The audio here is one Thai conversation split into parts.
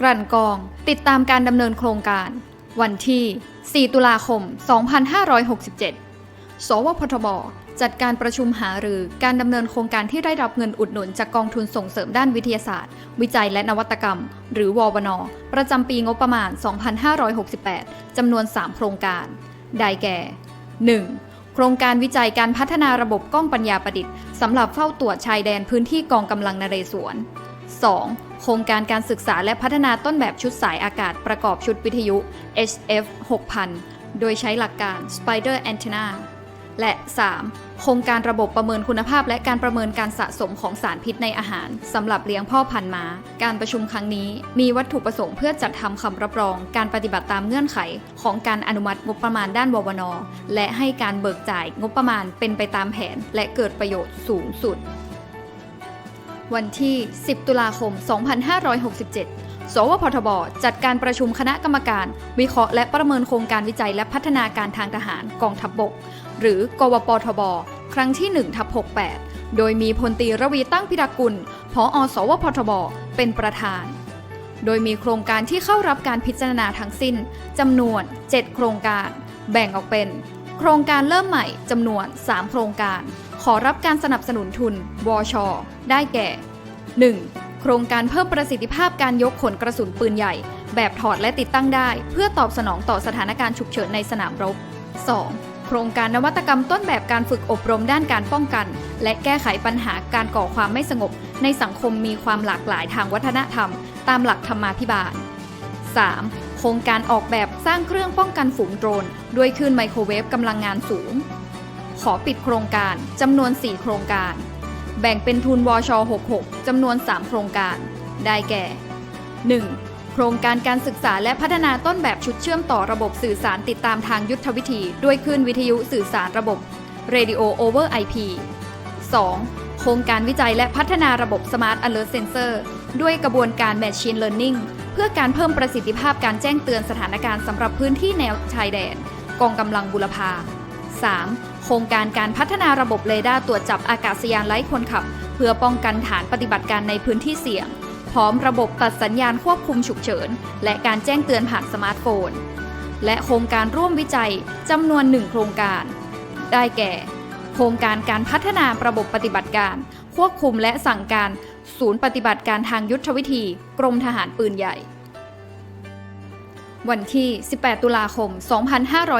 กลั่นกอง ติดตามการดำเนินโครงการ วันที่ 4 ตุลาคม 2567 สวพทบ จัดการประชุมหารือการดำเนินโครงการที่ได้รับเงินอุดหนุนจากกองทุนส่งเสริมด้านวิทยาศาสตร์ วิจัยและนวัตกรรม หรือววนประจำปีงบประมาณ 2568 จำนวน 3 โครงการ ได้แก่ 1. โครงการวิจัยการพัฒนาระบบกล้องปัญญาประดิษฐ์สำหรับเฝ้าตรวจชายแดนพื้นที่กองกำลังนเรศวร 2. โครงการการศึกษาและพัฒนาต้นแบบชุดสายอากาศประกอบชุดวิทยุ HF 6000 โดยใช้หลักการ Spider Antenna และ 3. โครงการระบบประเมินคุณภาพและการประเมินการสะสมของสารพิษในอาหารสำหรับเลี้ยงพ่อพันธุ์ม้า การประชุมครั้งนี้มีวัตถุประสงค์เพื่อจัดทำคำรับรอง การปฏิบัติตามเงื่อนไข ของการอนุมัติงบประมาณด้านววนและให้การเบิกจ่ายงบประมาณเป็นไปตามแผนและเกิดประโยชน์สูงสุด วันที่ 10 ตุลาคม 2567 สวพทบ จัดการประชุมคณะกรรมการ วิเคราะห์และประเมินโครงการวิจัยและพัฒนาการทางทหารกองทัพบบก หรือกวปทบ ครั้งที่1ทับ68 โดยมีพลตีระวีตั้งพิทักุลผอสวพทบ เป็นประธาน โดยมีโครงการที่เข้ารับการพิจารณาทั้งสิ้นจำนวน 7 โครงการ แบ่งออกเป็น โครงการเริ่มใหม่จำนวน 3 โครงการ ขอรับการสนับสนุนทุนวช ได้แก่ 1. โครงการเพิ่มประสิทธิภาพการยกขนกระสุนปืนใหญ่ แบบถอดและติดตั้งได้ เพื่อตอบสนองต่อสถานการณ์ฉุกเฉินในสนามรบ 2. โครงการนวัตกรรมต้นแบบการฝึกอบรมด้านการป้องกัน และแก้ไขปัญหาการก่อความไม่สงบ ในสังคมมีความหลากหลายทางวัฒนธรรม ตามหลักธรรมาภิบาล 3. โครงการออกแบบสร้างเครื่องป้องกันฝูงโดรนด้วยคลื่นไมโครเวฟกำลังงานสูง ขอปิดโครงการจำนวน 4 โครงการ แบ่งเป็นทุนวช 66 จำนวน 3 โครงการ ได้แก่ 1. โครงการการศึกษาและพัฒนาต้นแบบชุดเชื่อมต่อระบบสื่อสารติดตามทางยุทธวิธี ด้วยคลื่นวิทยุสื่อสารระบบ Radio over IP 2. โครงการวิจัยและพัฒนาระบบ Smart Alert Sensor ด้วยกระบวนการ Machine Learning เพื่อการเพิ่มประสิทธิภาพการแจ้งเตือนสถานการณ์สำหรับพื้นที่แนวชายแดน กองกำลังบุรพา 3. โครงการการพัฒนาระบบเรดาร์ตรวจจับอากาศยานไร้คนขับ เพื่อป้องกันฐานปฏิบัติการในพื้นที่เสี่ยง พร้อมระบบตัดสัญญาณควบคุมฉุกเฉิน และการแจ้งเตือนผ่านสมาร์ทโฟน และโครงการร่วมวิจัยจำนวนหนึ่งโครงการ ได้แก่ โครงการการพัฒนาระบบปฏิบัติการ ควบคุมและสั่งการ ศูนย์ปฏิบัติการทางยุทธวิธี กรมทหารปืนใหญ่ วันที่ 18 ตุลาคม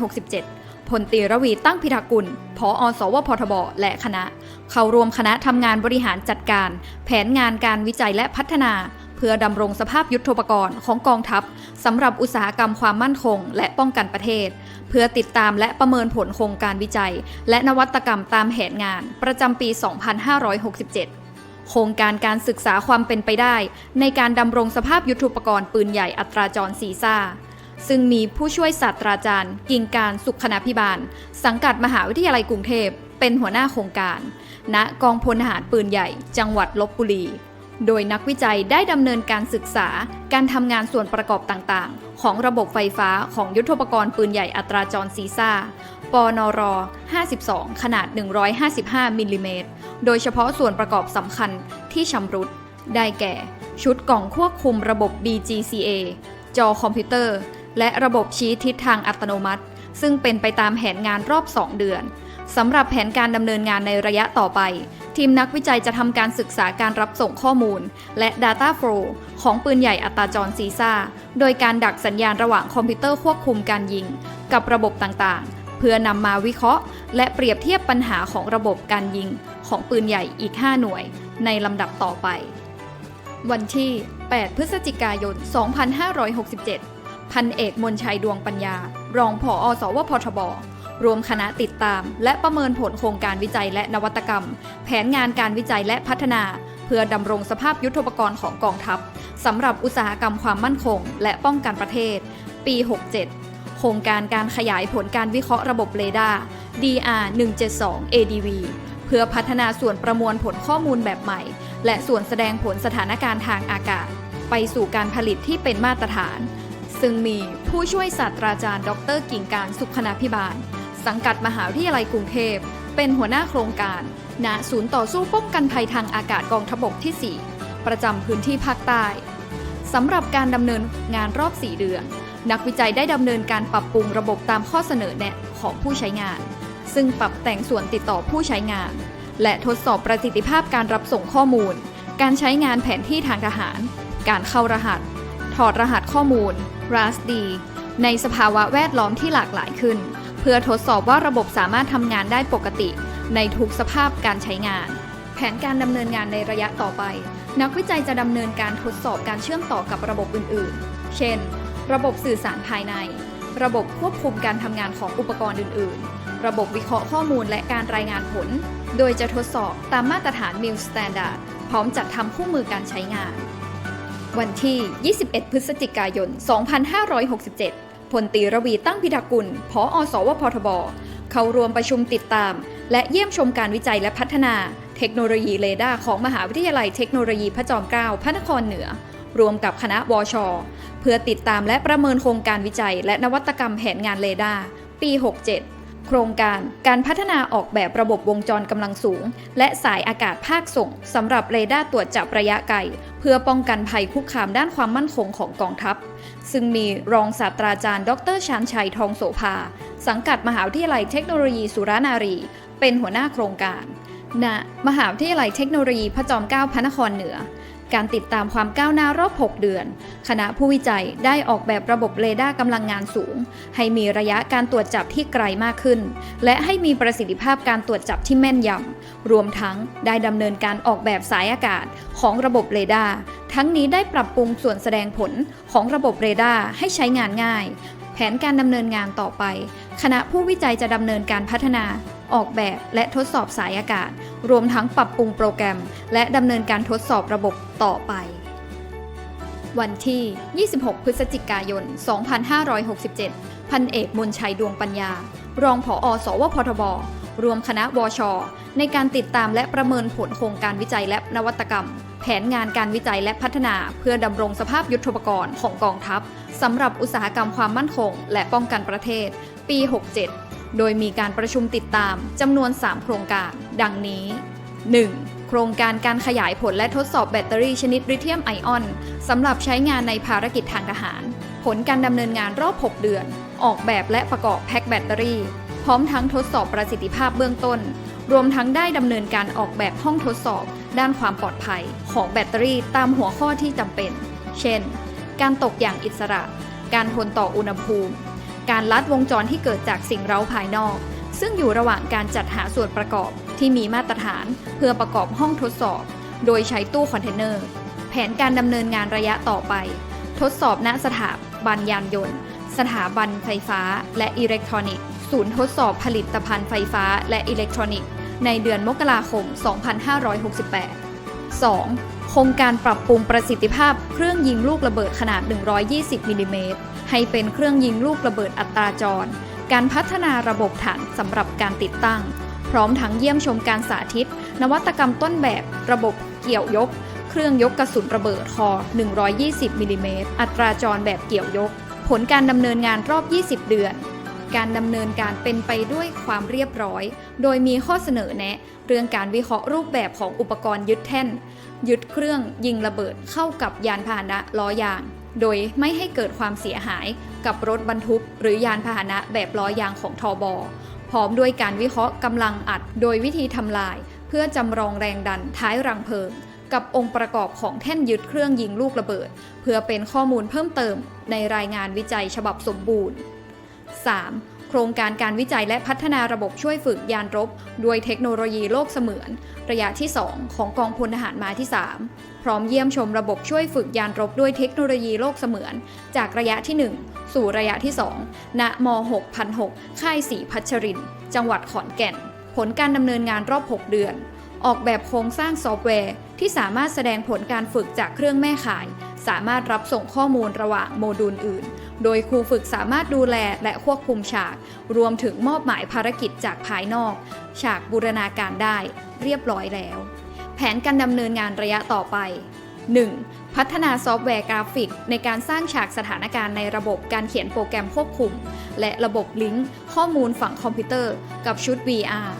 2567 พลตรีระวีตั้งพิทักษ์กุลผออสวพทบ และคณะ เข้าร่วมคณะทำงานบริหารจัดการ แผนงานการวิจัยและพัฒนา เพื่อดำรงสภาพยุทธปกรณ์ของกองทัพสำหรับอุตสาหกรรมความมั่นคง และป้องกันประเทศเพื่อติดตามและประเมินผลโครงการวิจัย และนวัตกรรมตามแผนงานประจำปี 2567 โครงการการศึกษาความเป็นไปได้ ในการดำรงสภาพยุทโธปกรณ์ปืนใหญ่อัตราจรซีซ่า ซึ่งมีผู้ช่วยศาสตราจารย์ กิ่งการสุขนาพิบาล สังกัดมหาวิทยาลัยกรุงเทพ เป็นหัวหน้าโครงการ ณกองพลทหารปืนใหญ่ จังหวัดลบบุรี โดยนักวิจัยได้ดำเนินการศึกษา การทำงานส่วนประกอบต่างๆ ของระบบไฟฟ้าของยุทธปกรณ์ปืนใหญ่อัตราจรซีซ่า ปนร 52 ขนาด 155 มิลลิเมตร โดยเฉพาะส่วนประกอบสำคัญที่ชำรุด ได้แก่ ชุดกล่องควบคุมระบบ BGCA จอคอมพิวเตอร์ และระบบชี้ทิศทางอัตโนมัติ ซึ่งเป็นไปตามแผนงานรอบ 2 เดือนสำหรับแผนการดำเนินงานในระยะต่อไป ทีมนักวิจัยจะทำการศึกษาการรับส่งข้อมูล และ Data Flow ของปืนใหญ่อัตราจรซีซ่า โดยการดักสัญญาณระหว่างคอมพิวเตอร์ควบคุมการยิง กับระบบต่างๆ เพื่อนำมาวิเคราะห์ และเปรียบเทียบปัญหาของระบบการยิงของปืนใหญ่อีก 5 หน่วยในลำดับต่อไป วันที่ 8 พฤศจิกายน 2567 พันเอกมนชัยดวงปัญญา รองผออสวพทบรวมคณะติดตาม และประเมินผลโครงการวิจัยและนวัตกรรม แผนงานการวิจัยและพัฒนา เพื่อดำรงสภาพยุทธปกรณ์ของกองทัพสำหรับอุตสาหกรรมความมั่นคง และป้องกันประเทศ ปี 67 ครงการการขยายผลการวิเคราะห์ระบบเรดาร์ DR 172 ADV เพื่อพัฒนาส่วนประมวลผลข้อมูลแบบใหม่ และส่วนแสดงผลสถานการณ์ทางอากาศ ไปสู่การผลิตที่เป็นมาตรฐาน ซึ่งมีผู้ช่วยศาสตราจารย์ ดรกิ่งการสุขนาพิบาล สังกัดมหาวิทยาลัยกรุงเทพ เป็นหัวหน้าโครงการ ณ ศูนย์ต่อสู้ป้องกันภัยทางอากาศกองทบกที่ 4 ประจำพื้นที่ภาคใต้สำหรับการดำเนินงานรอบ 4 เดือน นักวิจัยได้ดำเนินการปรับปรุงระบบตามข้อเสนอแนะของผู้ใช้งาน ซึ่งปรับแต่งส่วนติดต่อผู้ใช้งาน และทดสอบประสิทธิภาพการรับส่งข้อมูล การใช้งานแผนที่ทางทหาร การเข้ารหัส ถอดรหัสข้อมูล RASD ในสภาวะแวดล้อมที่หลากหลายขึ้น เพื่อทดสอบว่าระบบสามารถทำงานได้ปกติ ในทุกสภาพการใช้งาน แผนการดำเนินงานในระยะต่อไป นักวิจัยจะดำเนินการทดสอบการเชื่อมต่อกับระบบอื่น ๆ เช่น ระบบสื่อสารภายใน ระบบควบคุมการทำงานของอุปกรณ์อื่น ๆ ระบบวิเคราะห์ข้อมูลและการรายงานผล โดยจะทดสอบตามมาตรฐาน MIL Standard พร้อมจัดทำคู่มือการใช้งาน วันที่ 21 พฤศจิกายน 2567 พลตีระวีตั้งพิทักกุลผออสวพทบ เข้าร่วมประชุมติดตาม และเยี่ยมชมการวิจัยและพัฒนา เทคโนโลยีเรดาร์ของมหาวิทยาลัยเทคโนโลยีพระจอมเกล้าพระนครเหนือ รวมกับคณะวช เพื่อติดตามและประเมินโครงการวิจัย และนวัตกรรมแผนงานเรดาร์ปี 67 โครงการการพัฒนาออกแบบระบบวงจรกำลังสูง และสายอากาศภาคส่งสำหรับเรดาร์ตรวจจับระยะไกล เพื่อป้องกันภัยคุกคามด้านความมั่นคงของกองทัพ ซึ่งมีรองศาสตราจารย์ ดรชานชัยทองโสภา สังกัดมหาวิทยาลัยเทคโนโลยีสุรานารี เป็นหัวหน้าโครงการณมหาวิทยาลัยเทคโนโลยีพระจอมเกล้าพระนครเหนือ การติดตามความก้าวหน้ารอบ 6 เดือน คณะผู้วิจัยได้ออกแบบระบบเรดาร์กำลังงานสูง ให้มีระยะการตรวจจับที่ไกลมากขึ้น และให้มีประสิทธิภาพการตรวจจับที่แม่นยำ รวมทั้งได้ดำเนินการออกแบบสายอากาศของระบบเรดาร์ทั้งนี้ได้ปรับปรุงส่วนแสดงผลของระบบเรดาร์ให้ใช้งานง่าย นการดำเนินงานต่อไป คณะผู้วิจัยจะดำเนินการพัฒนา ออกแบบและทดสอบสายอากาศ รวมทั้งปรับปรุงโปรแกรม และดำเนินการทดสอบระบบต่อไป วันที่ 26 พฤศจิกายน 2567 พันเอกมนชัยดวงปัญญา รองผออสวพทบ รวมคณะวช ในการติดตามและประเมินผลโครงการวิจัยและนวัตกรรม แผนงานการวิจัยและพัฒนา เพื่อดำรงสภาพยุทธปกรณ์ของกองทัพสำหรับอุตสาหกรรมความมั่นคง และป้องกันประเทศ ปี 67 โดยมีการประชุมติดตามจำนวน 3 โครงการ ดังนี้ 1. โครงการการขยายผลและทดสอบแบตเตอรี่ชนิดลิเธียมไอออนสำหรับใช้งานในภารกิจทางทหาร ผลการดำเนินงานรอบ 6 เดือน ออกแบบและประกอบแพ็คแบตเตอรี่ พร้อมทั้งทดสอบประสิทธิภาพเบื้องต้น รวมทั้งได้ดำเนินการออกแบบห้องทดสอบ ด้านความปลอดภัย ของแบตเตอรี่ตามหัวข้อที่จำเป็น เช่น การตกอย่างอิสระ การทนต่ออุณหภูมิ การลัดวงจรที่เกิดจากสิ่งเร้าภายนอก ซึ่งอยู่ระหว่างการจัดหาส่วนประกอบที่มีมาตรฐาน เพื่อประกอบห้องทดสอบ โดยใช้ตู้คอนเทนเนอร์ แผนการดำเนินงานระยะต่อไป ทดสอบณสถาบันยานยนต์ สถาบันไฟฟ้า และอิเล็กทรอนิกส์ ศูนย์ทดสอบผลิตภัณฑ์ไฟฟ้าและอิเล็กทรอนิกส์ ในเดือนมกราคม 2568 2. โครงการปรับปรุงประสิทธิภาพเครื่องยิงลูกระเบิดขนาด 120 มิลลิเมตร ให้เป็นเครื่องยิงลูกระเบิดอัตราจร การพัฒนาระบบฐานสำหรับการติดตั้ง พร้อมทั้งเยี่ยมชมการสาธิต นวัตกรรมต้นแบบ ระบบเกี่ยวยก เครื่องยกกระสุนระเบิดคอ 120 มิลลิเมตร อัตราจรแบบเกี่ยวยก ผลการดำเนินงานรอบ 20 เดือน การดำเนินการเป็นไปด้วยความเรียบร้อย โดยมีข้อเสนอแนะ เรื่องการวิเคราะห์รูปแบบของอุปกรณ์ยึดแท่น ยึดเครื่องยิงระเบิดเข้ากับยานพาหนะล้อยาง โดยไม่ให้เกิดความเสียหายกับรถบรรทุก หรือยานพาหนะแบบล้อยางของทอบอพร้อมด้วยการวิเคราะห์กำลังอัด โดยวิธีทำลาย เพื่อจำลองแรงดันท้ายรังเพลิงกับองค์ประกอบของแท่นยึดเครื่องยิงลูกระเบิด เพื่อเป็นข้อมูลเพิ่มเติมในรายงานวิจัยฉบับสมบูรณ์ 3. โครงการการวิจัยและพัฒนาระบบช่วยฝึกยานรบ ด้วยเทคโนโลยีโลกเสมือน ระยะที่ 2 ของกองพลทหารม้าที่ 3 พร้อมเยี่ยมชมระบบช่วยฝึกยานรบด้วยเทคโนโลยีโลกเสมือน จากระยะที่ 1 สู่ระยะที่ 2 ณม6006ค่ายศรีพัชริน จังหวัดขอนแก่น ผลการดำเนินงานรอบ 6 เดือน ออกแบบโครงสร้างซอฟต์แวร์ที่สามารถแสดงผลการฝึกจากเครื่องแม่ข่าย สามารถรับส่งข้อมูลระหว่างโมดูลอื่น โดยครูฝึกสามารถดูแลและควบคุมฉาก รวมถึงมอบหมายภารกิจจากภายนอก ฉากบูรณาการได้เรียบร้อยแล้ว แผนการดำเนินงานระยะต่อไป 1. พัฒนาซอฟต์แวร์กราฟิก ในการสร้างฉากสถานการณ์ในระบบการเขียนโปรแกรมควบคุม และระบบลิงก์ข้อมูลฝั่งคอมพิวเตอร์ กับชุด VR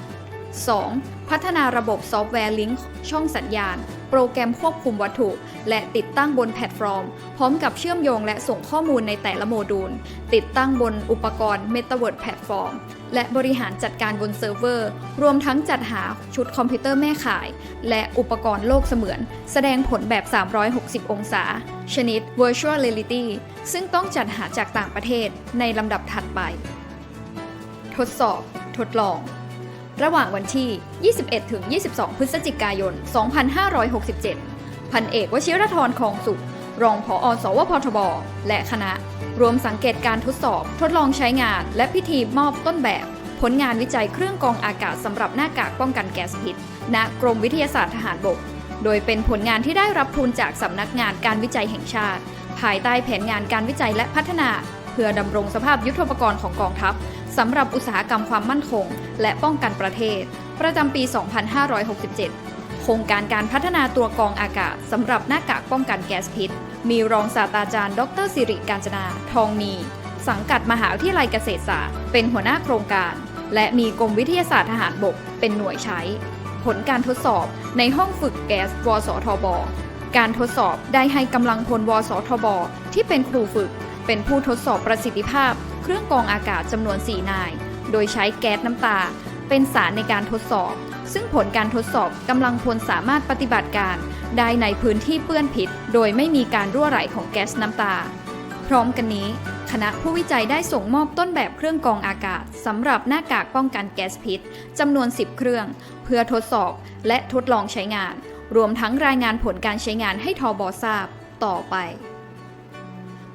2. พัฒนาระบบซอฟต์แวร์ลิงก์ช่องสัญญาณ โปรแกรมควบคุมวัตถุ และติดตั้งบนแพลตฟอร์ม พร้อมกับเชื่อมโยงและส่งข้อมูลในแต่ละโมดูล ติดตั้งบนอุปกรณ์ Metaverse Platform และบริหารจัดการบนเซิร์ฟเวอร์ รวมทั้งจัดหาชุดคอมพิวเตอร์แม่ข่าย และอุปกรณ์โลกเสมือน แสดงผลแบบ 360 องศา ชนิด Virtual Reality ซึ่งต้องจัดหาจากต่างประเทศในลำดับถัดไป ทดสอบ ทดลอง ระหว่างวันที่ 21 ถึง 22 พฤศจิกายน 2567 พันเอกวชิรธรคลองสุข รองผออสวพทบ และคณะ รวมสังเกตการทดสอบ ทดลองใช้งาน และพิธีมอบต้นแบบ ผลงานวิจัยเครื่องกองอากาศสำหรับหน้ากากป้องกันแก๊สพิษ ณ กรมวิทยาศาสตร์ทหารบก โดยเป็นผลงานที่ได้รับทุนจากสำนักงานการวิจัยแห่งชาติ ภายใต้แผนงานการวิจัยและพัฒนา เพื่อดำรงสภาพยุทธปกรณ์ของกองทัพ สำหรับอุตสาหกรรมความมั่นคง และป้องกันประเทศ ประจำปี 2567 โครงการการพัฒนาตัวกรองอากาศสำหรับหน้ากากป้องกันแก๊สพิษ มีรองศาสตราจารย์ ดรสิริการจนา ทองมี สังกัดมหาวิทยาลัยเกษตรศาสตร์ เป็นหัวหน้าโครงการ และมีกรมวิทยาศาสตร์ทหารบก เป็นหน่วยใช้ ผลการทดสอบในห้องฝึกแก๊สวสทบ การทดสอบได้ให้กำลังพลวสทบ ที่เป็นครูฝึก เป็นผู้ทดสอบประสิทธิภาพ เครื่องกรองอากาศจำนวน 4 นาย โดยใช้แก๊สน้ำตา เป็นสารในการทดสอบ ซึ่งผลการทดสอบกำลังพลสามารถปฏิบัติการได้ในพื้นที่เปื้อนพิษ โดยไม่มีการรั่วไหลของแก๊สน้ำตา พร้อมกันนี้ คณะผู้วิจัยได้ส่งมอบต้นแบบเครื่องกรองอากาศสำหรับหน้ากากป้องกันแก๊สพิษจำนวน 10 เครื่อง เพื่อทดสอบและทดลองใช้งาน รวมทั้งรายงานผลการใช้งานให้ทอบอทราบต่อไป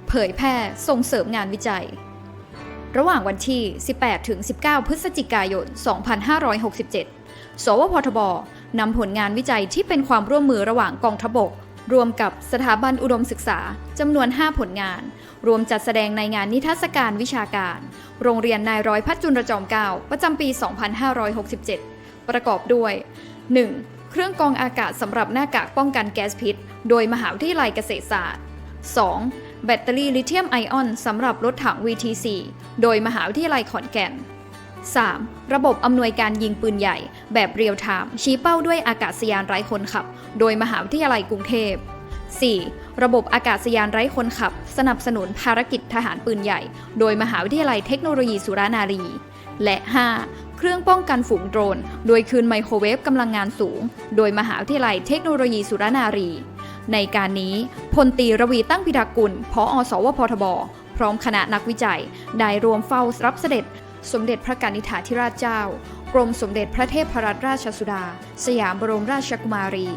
เผยแพร่ส่งเสริมงานวิจัย ระหว่างวันที่ 18 ถึง 19 พฤศจิกายน 2567 สวพทบนำผลงานวิจัยที่เป็นความร่วมมือระหว่างกองทบก รวมกับสถาบันอุดมศึกษาจำนวน 5 ผลงาน รวมจัดแสดงในงานนิทรรศการวิชาการ โรงเรียนนายร้อยพัฒจุลจอมเกล้าประจำปี 2567 ประกอบด้วย 1. เครื่องกรองอากาศสำหรับหน้ากากป้องกันแก๊สพิษ โดยมหาวิทยาลัยเกษตรศาสตร์ 2. แบตเตอรี่ลิเธียมไอออนสำหรับรถถัง VTC โดยมหาวิทยาลัยขอนแก่น 3. ระบบอำนวยการยิงปืนใหญ่ แบบเรียลไทม์ชี้เป้าด้วยอากาศยานไร้คนขับ โดยมหาวิทยาลัยกรุงเทพ 4. ระบบอากาศยานไร้คนขับ สนับสนุนภารกิจทหารปืนใหญ่ โดยมหาวิทยาลัยเทคโนโลยีสุรานารี และ 5. เครื่องป้องกันฝูงโดรน โดยคืนไมโครเวฟกำลังงานสูง โดยมหาวิทยาลัยเทคโนโลยีสุรานารี ในการนี้พลตีระวีตั้งพิทักกุลพออสวพทบ พร้อมคณะนักวิจัย ได้รวมเฝ้ารับเสด็จ สมเด็จพระกนิษฐาธิราชเจ้ากรมสมเด็จพระเทพรัตนราชสุดา สยามบรมราชกุมารี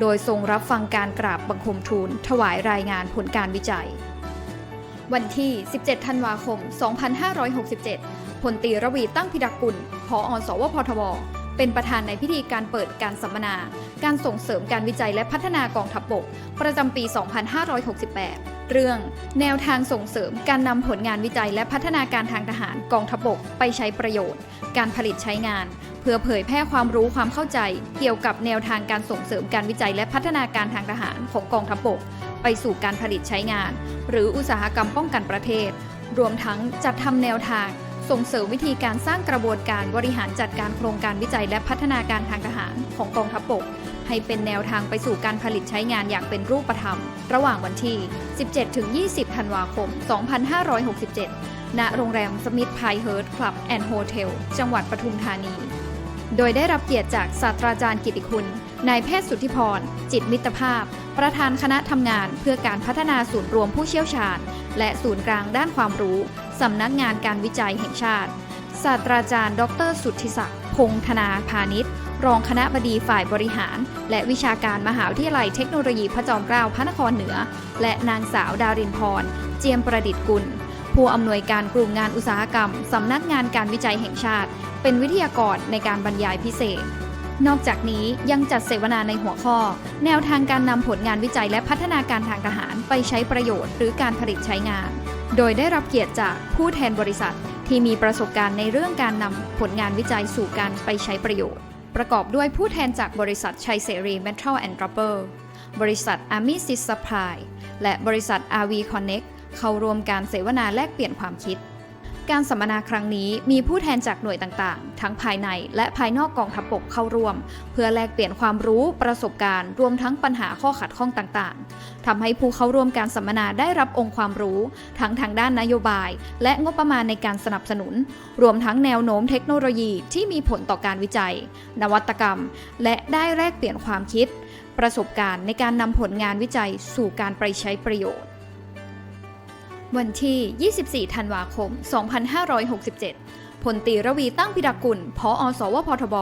โดยทรงรับฟังการกราบบังคมทูล ถวายรายงานผลการวิจัย วันที่ 17 ธันวาคม 2567 พลตีระวีตั้งพิทักกุล พออสวพทบ เป็นประธานในพิธีการเปิดการสัมมนา การส่งเสริมการวิจัยและพัฒนากองทัพบก ประจำปี 2568 เรื่อง แนวทางส่งเสริมการนำผลงานวิจัยและพัฒนาการทางทหารกองทัพบกไปใช้ประโยชน์ การผลิตใช้งาน เพื่อเผยแพร่ความรู้ความเข้าใจ เกี่ยวกับแนวทางการส่งเสริมการวิจัยและพัฒนาการทางทหารของกองทัพบกไปสู่การผลิตใช้งาน หรืออุตสาหกรรมป้องกันประเทศ รวมทั้งจัดทำแนวทาง ส่งเสริมวิธีการสร้างกระบวนการบริหารจัดการโครงการวิจัยและพัฒนาการทางทหารของกองทัพบก ให้เป็นแนวทางไปสู่การผลิตใช้งานอย่างเป็นรูปธรรม ระหว่างวันที่ 17-20 ธันวาคม 2567 ณ โรงแรมสมิธไพเฮิร์ตคลับแอนด์โฮเทล จังหวัดปทุมธานี โดยได้รับเกียรติจากศาสตราจารย์กิติคุณ นายแพทย์สุทธิพร จิตมิตรภาพ ประธานคณะทำงานเพื่อการพัฒนาศูนย์รวมผู้เชี่ยวชาญ และศูนย์กลางด้านความรู้ สำนักงานการวิจัยแห่งชาติ ศาสตราจารย์ ดร สุทธิศักดิ์ พงธนาพาณิชย์ รองคณะบดีฝ่ายบริหาร และวิชาการมหาวิทยาลัยเทคโนโลยีพระจอมเกล้าพระนครเหนือ และนางสาวดารินพร เจียมประดิษฐ์กุล ผู้อำนวยการกลุ่มงานอุตสาหกรรมสำนักงานการวิจัยแห่งชาติ เป็นวิทยากรในการบรรยายพิเศษนอกจากนี้ยังจัดเสวนาในหัวข้อ แนวทางการนำผลงานวิจัยและพัฒนาการทางทหารไปใช้ประโยชน์หรือการผลิตใช้งาน โดยได้รับเกียรติจากผู้แทนบริษัท ที่มีประสบการณ์ในเรื่องการนำผลงานวิจัยสู่การไปใช้ประโยชน์ ประกอบด้วยผู้แทนจากบริษัทชัยเสรี Metal and Rubber บริษัท Army Sys Supply และบริษัท RV Connect เข้าร่วมการเสวนาแลกเปลี่ยนความคิด การสัมมนาครั้งนี้มีผู้แทนจากหน่วยต่างๆ ทั้งภายในและภายนอกกองทัพบกเข้าร่วม เพื่อแลกเปลี่ยนความรู้ประสบการณ์ รวมทั้งปัญหาข้อขัดข้องต่างๆทำให้ผู้เข้าร่วมการสัมมนาได้รับองค์ความรู้ ทั้งทางด้านนโยบาย และงบประมาณในการสนับสนุน รวมทั้งแนวโน้มเทคโนโลยีที่มีผลต่อการวิจัย นวัตกรรม และได้แลกเปลี่ยนความคิด ประสบการณ์ในการนำผลงานวิจัยสู่การไปใช้ประโยชน์ วันที่ 24 ธันวาคม 2567 พลตีระวีตั้งพิดากุล พออสวพทบ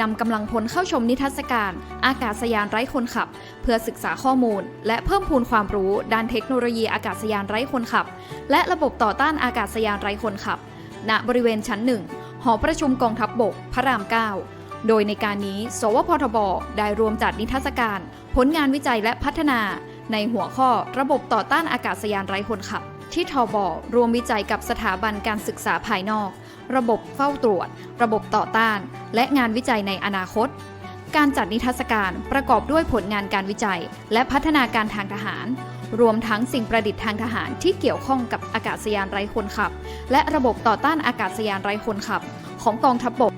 นำกำลังพลเข้าชมนิทรรศการ อากาศยานไร้คนขับ เพื่อศึกษาข้อมูล และเพิ่มพูนความรู้ ด้านเทคโนโลยีอากาศยานไร้คนขับ และระบบต่อต้านอากาศยานไร้คนขับ ณ บริเวณชั้นหนึ่ง หอประชุมกองทัพบบก พระราม 9โดยในการนี้ สวพทบ ได้รวมจัดนิทรรศการ ผลงานวิจัยและพัฒนา ในหัวข้อระบบต่อต้านอากาศยานไร้คนขับ ที่ทบรวมวิจัยกับสถาบันการศึกษาภายนอก ระบบเฝ้าตรวจ ระบบต่อต้าน และงานวิจัยในอนาคต การจัดนิทรรศการประกอบด้วยผลงานการวิจัย และพัฒนาการทางทหาร รวมทั้งสิ่งประดิษฐ์ทางทหารที่เกี่ยวข้องกับอากาศยานไร้คนขับ และระบบต่อต้านอากาศยานไร้คนขับ ของกองทัพบบก